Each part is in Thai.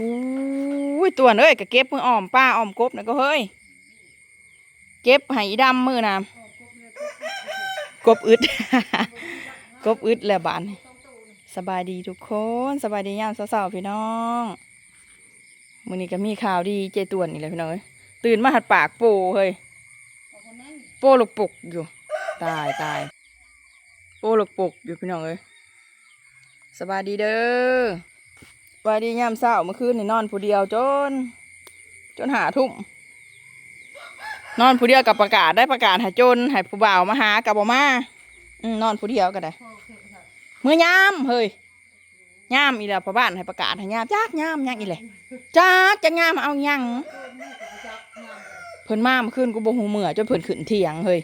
อุ้ยตัวเอ้ยก็เก็บมืออ้อมป้าอ้อมกบนะก็เฮ้ย เก็บให้ดำมือนะกบอึด กบอึดแล้วบานสบายดีทุกคนสบายดียามเช้าๆพี่น้องมือนี้ก็มีข่าวดีเจตวนนี่แหละพี่น้องเอ้ยตื่นมาหัดปากโปเฮ้ยโปลูกปุกอยู่ ตายตายโปลูกปุกอยู่พี่น้องเอ้ยสบายดีเด้อ วัสดียามเช้าเมื่อคืนนี่นอนผู้เดียวจน จนหาทุ่มนอนผู้เดียวกับประกาศได้ประกาศห้จนให้ผู้บ่าวมาหากับบมาอืมนอนผู้เดียวก็ได้เมื่อยามเฮ้ยยามอีแล้วพ่อบ้านให้ประกาศให้ยามจักยามยังอีเลยจักจะยามเอายังเพิ่นมาเมื่อคืนกูบ่หูเมื่อจนเพิ่นขึ้นเถียงเฮ้ย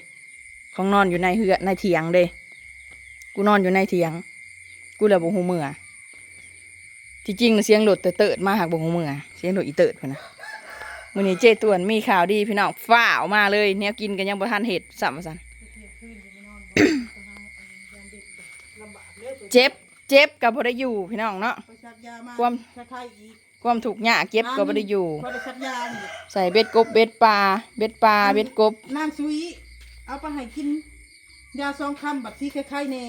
ของนอนอยู่ในเหือในเถียงเด้กูนอนอยู่ในเถียง กูเลยบ่หูเมื่อ ที่จริงน่ะเสียงรถเติร์ดๆมาหักบงหูมือเสียงรถอีเติร์ดพุ่นนะมื้อนี้เจตวนมีข่าวดีพี่น้องฝ้าวมาเลยแนวกินกันยังบ่ทันเห็ดสัมสันเจ็บเจ็บกับบ่ได้อยู่พี่น้องเนาะไปชักยามาความชักไข้อีกความถูกหยาเก็บก็บ่ได้อยู่พอได้ชักยานี่ใส่เบ็ดกบเบ็ดปลาเบ็ดปลาเบ็ดกบนางซุยเอาไปให้กินยาซองคำบัดที่ไข้ๆแน่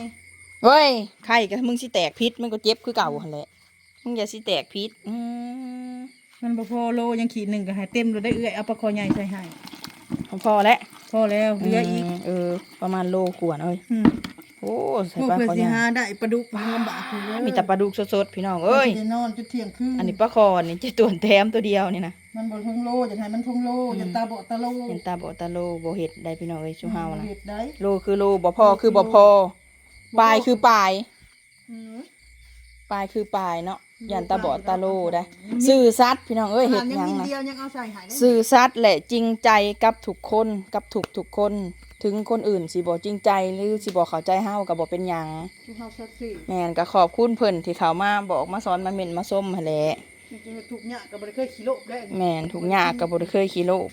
เฮ้ยไข่ก็มึงสิแตกพิษมึงก็เจ็บคือเก่าหั่นแหละ มึงอย่าสิแตกพิษอืมมันบ่พอโลยังขีดหนึ่งก็ให้เต็มเลยได้เอื้อยเอาปลาคอใหญ่ใส่ให้พอแล้วพอแล้วเหลืออีกมเออ ประมาณโลขวดเอ้ยอืมโอ้ใส่พวกปลาเพื่อนคอสิใหญ่หาได้ปลาดุกมันลำบากอยู่เลยมีแต่ปลาดุกสดๆพี่น้องเอ้ย มันจะนอนจนเที่ยงคืนอันนี้ปลาคอนี่จะตัวแถมตัวเดียวนี่นะ มันบ่ทงโลจะให้มันทงโลอย่าตาบอดตาโลเห็นตาบ่ตาโลบ่เห็ดได้พี่น้องเอ้ยชุมเฮานะ เฮ็ดได้โลคือโลบ่พอคือบ่พอปลายคือปลาย อืม ปลายคือปลายเนาะ ยันตาบอดตาโลได้ซื่อสัตย์พี่น้องเอ้ยเฮ็ดหยังนิดนะเดียวยังเอาใส่ให้ได้ซื่อสัตย์และจริงใจกับทุกคนกับทุกทุกๆคน ถึงคนอื่นสิบ่จริงใจหรือสิบ่เข้าใจเฮาก็บ่เป็นหยังที่เฮาซักซี่แม่นก็ขอบคุณเพิ่นที่เขามาบอกมาสอนมาเม่นมาส้มหั่นแหละจริงๆทุกอย่างก็บ่ได้เคยขี้โลบได้แม่นทุกอย่างก็บ่ได้เคยขี้โลภ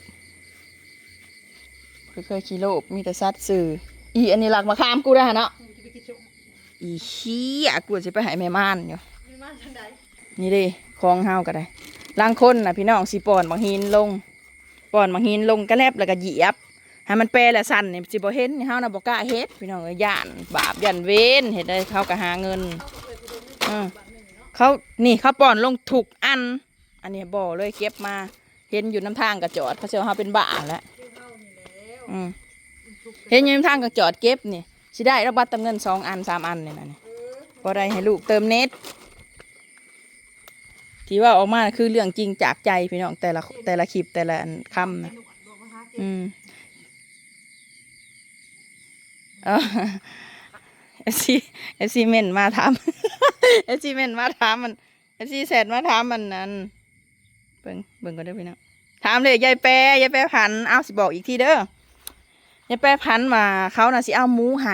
บ่ได้เคยขี้โลภมีแต่สัตว์สื่ออีอันนี้หลักมาข้ามกูได้เนาะจะไปกินชมอีเหี้ยกูสิไปให้แม่ม่านอยู่ มีมาทางใดนี่เด้ของเฮาก็ได้ลางคนน่ะพี่น้องสิป้อนบางหินลงปอนบางหินลงกระแลบแล้วก็เหยียบให้มันแปรและสั่นนี่สิบ่เห็นนี่เฮานะบ่กล้าเฮ็ดพี่น้องเอ้ยย่านบาปย่านเวรเฮ็ดได้เขาก็หาเงินอือเขานี่เขาปอนลงถูกอัน อันนี้บ่อเลยเก็บมาเห็นอยู่น้ำทางก็จอดเขาเชื่อเฮาเป็นบ้าแล้วอืมเห็นอยู่น้ำทางก็จอดเก็บนี่สิได้รับบัตรเติมเงินสองอันสามอันนี่นะนี่บ่ได้ให้ลูกเติมเน็ต ที่ว่าออกมาคือเรื่องจริงจากใจพี่น้องแต่ละแต่ละคลิปแต่ละคำนะอืมเออเอซีเอซีเมนมาถามเอซีเมนมาถามมันเอซีเสร็จมาถามมันนั้นเบิ่งเบิ่งก็ได้พี่น้องถามเลยยายแปรยายแปรพันเอาสิบอกอีกทีเด้อยายแปรพันธุ์ว่าเขาน่ะสิเอาหมูไห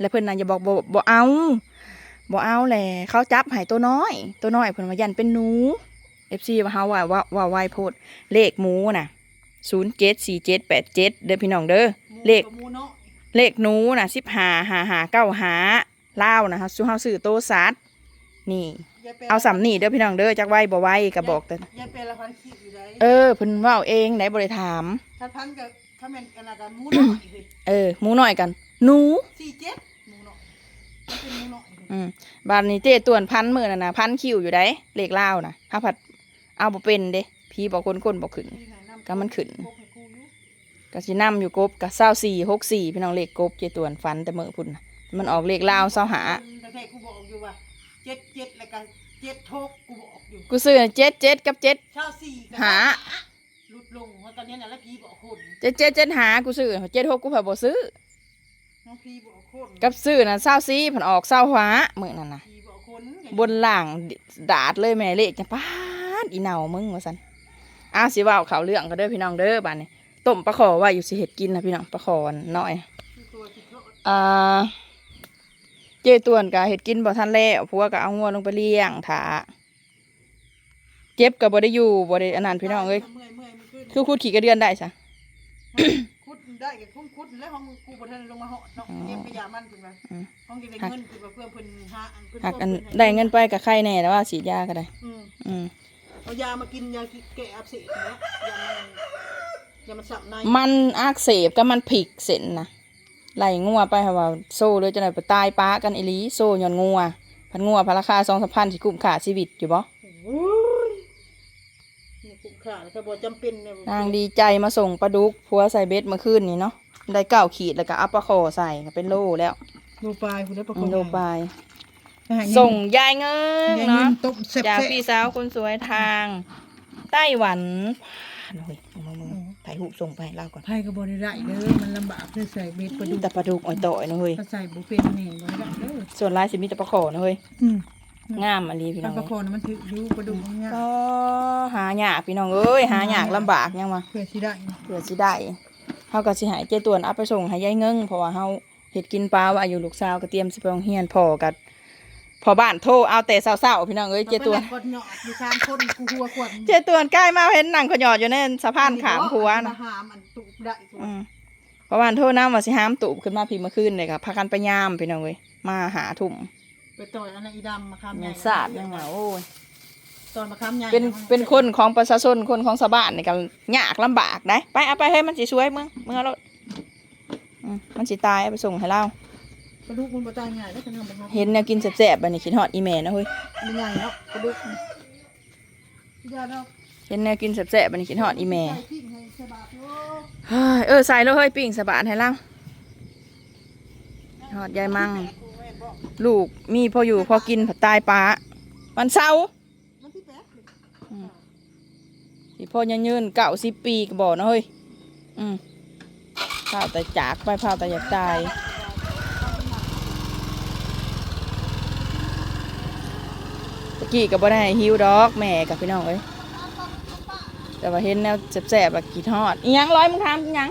แล้วเพิ่อนน่ะอย่าบอกบ่บ่เอา บ่เอาแหละเขาจับให้ตัวน้อย ตัวน้อยเพิ่นว่ายันเป็นหนู FC ว่าเฮาว่าว่าว่าไวโพดเลขหมูน่ะ074787เด้อพี่น้องเด้อเลขหมูเนาะเลขหนูน่ะ155595ลาวนะฮะสุเฮาซื้อโตซัดนี่ยายแปรเอาสำนี่เด้อพี่น้องเด้อจักไว้บ่ไว้ก็บอกแต่ยายแปรละพันขี้อยู่ได้เออเพิ่นเว้าเองได้บ่ได้ถามถ้าพันกับถ้าแม่นกันละกันหมูเนาะเฮ้ยเออหมูน้อยกันหนูสี่เจ็ดหมูเนาะมันเป็นหมูเนาะเฮ้ย อืมบานนี้เจ้ต่วนพันมื้อนั่นน่ะพันคิวอยู่ได้เลขลาวน่ะถ้าผัดเอาบ่เป็นเด้พี่บอกคนคนบ่ขึ้นนี่ไงำก็มันขึ้นโคกให้กูอยู่ก็สินํอยู่กบกับเศร้าสี่หกสี่พี่น้องเลขกบเจตวนฟันแต่เมื่อพุ่นน่ะมันออกเลขลาวเศร้าหาแต่แท้กูบอกอยู่ว่าเจ็ดเจ็ดแล้วก็เจ็ดโทกกูบอกอยู่กูซื้อเจ็ดเจ็ดกับเจ็ดเช่าสี่กับหาหลุดลงเพราะตอนนี้น่ะแล้วพี่บอกคนเจ็ดเจ็ดเจ็ดหากูซื้อเจ็ดหกกูเผาบ่ซื้อน้องพี่บอกคน กับซื้อน่ะเศร้าสี่ผันออกเศร้าหาเมื่อนั่นน่ะพี่บอกคนบนหลังดาดเลยแม่เลขจะปาดอีเหนามึงว่าซั่นอ้าวสิเว่าเขาวเรื่องก็เด้อพี่น้องเด้อบ้านนี้ต้มปลาขอไว่าอยู่สิเฮ็ดกินนะพี่น้องปลาขอน้อยตัวที่เขาอ่าเจตวนกะเห็ดกินบ่ทันแล้วเพราะว่าก็เอางัวลงไปเลี้ยงถาเจ็บกับบ่ได้อยู่บ่ได้อันนั้นพี่น้องเอ้ยเมื่อยเมื่อยมันขึ้นคือคูดขี่กระเดือนได้ซะคุด ได้กับคุ้มคุดแล้วห้องกูบ่ทันลงมาเหาะเนาะอ๋อเก็บขยะมันขึ้นมาอืมห้องเก็บเงินคือว่าเพื่อนเพิ่นหาอันเพิ่นหักส่งอันเพิ่ให้ได้เงินไปกับใครแน่แต่ว่าสีดยาก็ได้ อืมอืมเอายามากินยาแก้อักเสบนะยามันยามันสับในมันอักเสบก็มันผิกเส้นนะไหลงัวไปค่ะว่าโซ่เลยจะไหนไปตายป้ากันอีหลีโซ่ย้อนงัวพันงัวพนราคาสองสามพันสิกุ้มขาชีวิตอยู่บ่โอ้ยนี่ คุ้มค่านะครับบ่จำเป็นเนี่ยนางดีใจมาส่งปลาดุกผัวใส่เบ็ดเมื่อคืนนี่เนาะได้เก้าขีดแล้วก็อัปปะคอใส่ก็เป็นโลแล้วโลปลายคุณได้ประอืกมบโลปลายไปหาเงินส่งยายเงินยายเงิเนาะนต้มแซ่บจากๆพี่สาวคนสวยทาง ไต้หวันโอ้ยมึงมึงมึงถ่ายรูปส่งไปให้เล่าก่อนไผ่ก็บ่ได้ได้เด้อมันลำบากเด้อใส่เบ็ดปลาดุกแต่ปลาดุกอ่อยต่อยนะเฮ้ยถ้าใส่บ่เป็นแหน่บ่ได้เด้อส่วนลายสิมีแต่ปลาขอนะเฮ้ยอืม งามอันนี้พี่ปน้ลาองปลาคอนะมันถืออยู่ปลาดุกมันเนี่ยก็หายากพี่น้องเอ้ยหายากลำบากยังวะเพื่อสิได้เพื่อสิได้เฮาก็สิใหายเจตวนเอาไปส่งให้ยายเงิงเพราะว่าเฮาเฮ็ดกินปลาว่าอายุลูกสาวก็เตรียมสิไปโรงเรียนพ่อกัพอบ้านโทรเอาแต่เช้าๆพี่น้องเอ้ยเจตวนอาไปแลกกดหยอดอยู่สามคนกูหัวขวดเจตวนใกล้มาเห็นนั่งขยอดอยู่ในสะพานขามหัวนะนะหามอันตุกได้ตัวอืมเพราะว่าโทษน้ำว่าสิห้ามตูบขึ้นมาพี่เมื่อคืนเลยค่ะพากันไปยามพี่น้องเว้ยมาหาถุ่ม ไปต่อยอันนั้นอีดำมาคำใหเมีญ่ยสาดยังไงโอ้ยตอนมาคำใหญ่เป็นเป็นคนของประชาชนคนของชาวบ้านในกันยากลำบากได้ไปเอาไปให้มันสิช่วยมึงมึงเอารถอืมมันสิตายเอาไปส่งให้เรากระดูกมันบ่ตายใหญ่แล้วขนาดมันเห็นแนวกินแสบๆบัดนี้คิดฮอดอีแม่นะเฮ้ยมันใหญ่เนาะกระดูกยาดอกเห็นแนวกินแสบๆบัดนี้คิดฮอดอีแม่ใส่ทิ้งให้สบายโลเฮ้ยเออใส่แล้วเฮ้ยปิ้งสบานให้เราฮอดยายมั่ง ลูกมีพออยู่พอกินผัดตายปลาวันเสาร์ที่พ่อยังยืนเก่าสิปีก็บอกนะเฮ้ยอืมพาแต่จากไปพาวแต่อยากตายตะกี้ก็บ่ได้ห้หิวดอกแม่กับพี่น้องเอ้ยแต่ว่าเห็นแนวแสบๆแบบกีทอดอีหยังร้อยมึงทำอีหยัง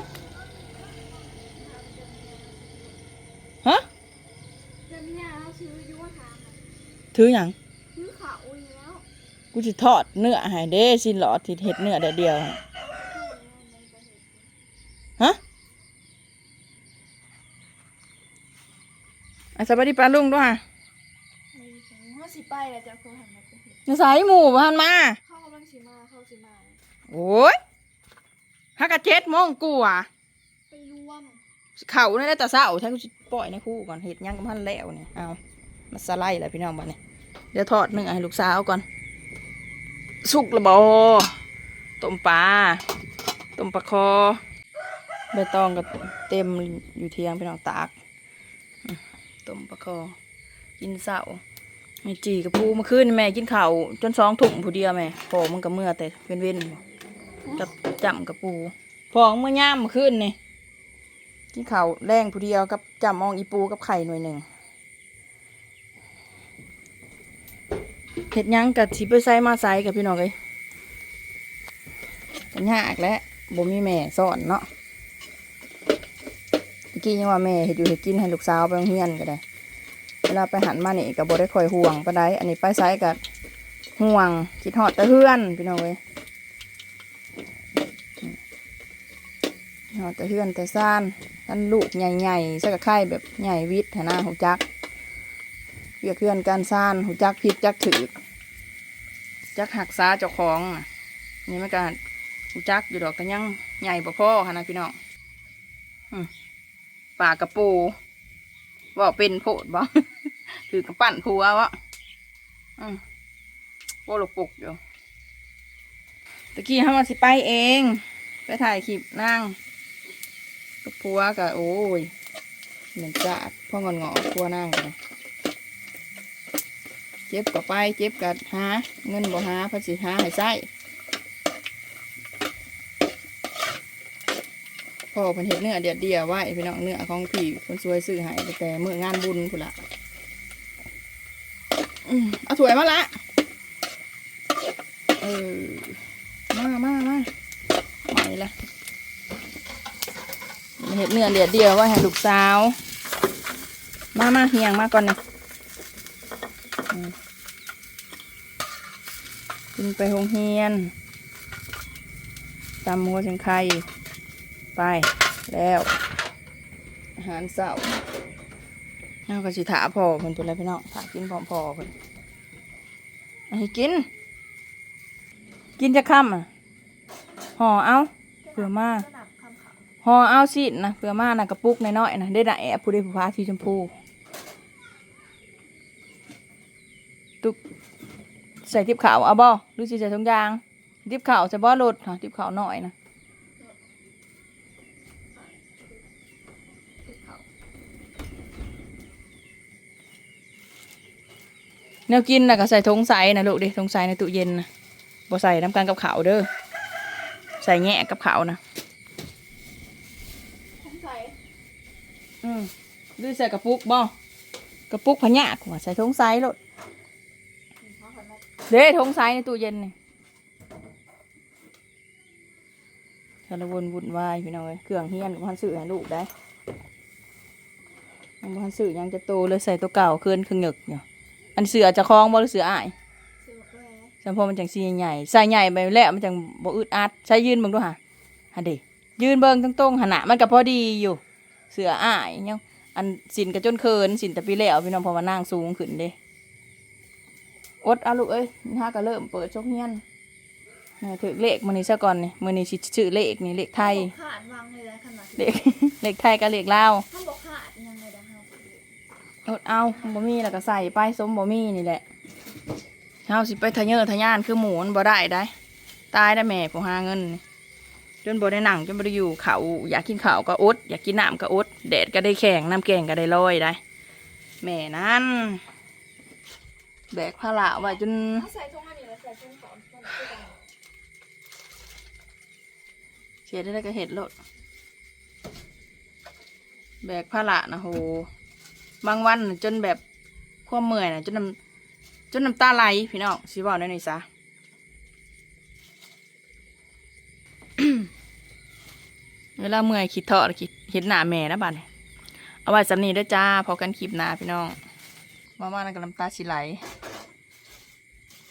ฮะ เดือนที่แล้วซื้อยุวทาม ถือหยังซื้อเขาอีกแล้วกูจะทอดเนื้อให้เด้สินหลอดที่เห็ดเนื้อเดียวเดียวๆฮะอะสวัสดีปลาลุงด้วยฮะในถึงห้าสิบไปแล้วจะโคหันมาเป็นเห็ดนิสัยหมู่บ้านมาเข้ากำลังสิมาเข้าสิมาโอ้ยฮักกะเจ็ดโมงกูอะไปรวม เข่าเนี่ยได้แต่เศร้าใช่กูสิปล่อยในคู่ก่อนเห็ดหยังกับพันแล้วเนี่ยเอา มาสไลด์เลยพี่น้องบ้านเนี่ยเดี๋ยวทอดเนื้อให้ลูกสาวก่อน สุกระบอต้มปลาต้มปลาคอใบตองก็เต็มอยู่เทียงพี่น้องตากอืมต้มปลาคอ กินเสาแม่จีกับปูเมื่อคืนนี่แม่กินข้าวจนสองถุงผู้เดียวแม่พอมันก็เมื่อแต่เว้นเว้นๆกับจำกับปูพอเมื่อย่ามเมื่อคืนนี่กินข้าวแรงผู้เดียวกับจำมองอีปูกับไข่หน่วยหนึ่ง เห็ดยังกับสิไปใส่มาใส่กับพี่น้องเลยกันยากและบ่มีแม่สอนเนาะเมื่อกี้ยังว่าแม่เห็ดอยู่เห็ดกินให้ลูกสาวไปโรงเรียนก็ได้ เวลาไปหันมานี่กับ่ได้คอยห่วงปานใดอันนี้ไปไซกับห่วงคิดฮอดแตะเฮือนพี่น้องเว้ยคิดฮอดแตะเฮือนแต่ซ่านท่านลูกใหญ่ๆใส่กับไข่แบบใหญ่วิทย์หนนาหูจักเรียกเพื่อนการซ่านหูจักผิดจักถือ จักหักษาเจ้าของน่ะนี่มันก็หูจักอยู่ดอกแต่ยังใหญ่บ่พอค่ะนะพี่น้องปลากระปูว่าเป็นโพดบ่ถือกระปั่นผัววะอืมโปลกปุกอยู่ตะกี้ห้ามาสิไปเอง ไปถ่ายคลิปนั่งกับผัวกับโอ้ยเหมือนจะพ่องอนงอผัวนั่งกัน จ็บกับไปเจ็บกับหาเงินบ่หาภาษีหาให้ใช้พ่อพิ่นเห็ดเนื้อเดียดเดียวไว้พี่น้องเนื้อของพี่คนสวยซื้อให้ตั้งแต่เมื่องานบุญพุ่นละเอาถวยมาละเออมามามาไปละเห็ดเนื้อเดียดเดียวไว้ให้ลูกสาว มามาเฮียงมาก่อนนะ กินไปโรงเรียนตำหัวเชียงไข่ไปแล้ว อาหารเสาร์เราก็สิถาพอเพิ่นเป็นไรพี่น้องถากินพอพอเพิ่นเอาให้กิน กินจะค่ำอะห่อเอาเผื่อมาห่อเอาสินะเผื่อมานะกระปุกน้อยๆนะได้ด่ะแอบผู้ใดผู้พาสีชมพู ตุกใส่ทิบขาวเอาบ่หรือสิใส่ถุงยางทิบขาวจะบ่ลดค่ะทิบขาวหน่อยนะแนวกินนะก็ใส่ทงใสนะลูกดิทงใสในตู้เย็นนะบ่ใส่น้ำกันกับขาวเด้อใส่แงะกับขาวนะสงสัยอืมดูใส่กระปุกบ่กระปุกพะยะกว่าใส่ทงใสโลดเขาหันมา เด้ทงใสในตู้เย็นนี่สารวนวุ่นวายพี่น้องเอ้ยเครื่องเฮียนบ่ทันซื้อให้ลูกได้ยังพันซื้อยังจะโตเลยใส่ตัวเก่าเคืนคือหงึกอยู่ยอันเสือจะคล้องบ่หรือเสืออ้ายแหวนสัมพอมันจังสีใหญ่ใส่ใหญ่ไปแล้วมันจังบ่อึดอัดใช้ยืนเบิ่งดูหะฮะเด้ยืนเบิ่งตรงๆหนนะมันก็พอดีอยู่ เสืออ้ายยังอันสินก็จนเคินสินแต่ปีแล้วพี่น้องพอมานั่งสูงขึ้นเด้ อดเอาลูกเอ้ยถ้าก็เริ่มเปิดชกเฮียนนี่ถือเลขมื้อนี้ซะก่อนนี่มื้อนี้สิชื่อเลขนี่เลขไทยบอกขาดวางเลยนะขนาดเลขเลขไทยกับเลขลาวถ้าบอกขาดยังไงนะเฮาอดเอาบ่มีแล้วก็ใส่ไปสมบ่มีนี่แหละเฮาสิไปทะเยอทะยานคือหมูมันบ่ได้ได้ ตายได้แม่ผู้หาเงินนี่จนบ่ได้หนังจนบ่ได้อยู่เขาอยากกินข้าวก็อดอยากกินน้ำก็อดแดดก็ได้แข็งน้ำแกงก็ได้ลอยได้ แม่นั้น แบกภาระไว้จนเอาใส่ถุงอันนี้แล้วใส่ถุงสองมันคือกันเสียได้ก็เห็ดโลดแบกภาระนะโหบางวันน่ะจนแบบความเมื่อยนะจนน้ำจนน้ำตาไหลพี่น้องสิบอกได้หน่อยซะเวลาเมื่อยคิดเถาะคิดเห็นหน้าแม่นะบ้านนี้เอาไว้สำนีเด้วยจ้าพอกันคลิปหน้าพี่น้องมามานั่นกับน้ำตาสิไหล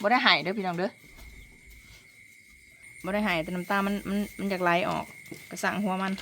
บ่ได้หายเด้อพี่น้องเด้อบ่ได้หายแต่น้ำตามันมันมันอยากไหลออกกระสังหัวมัน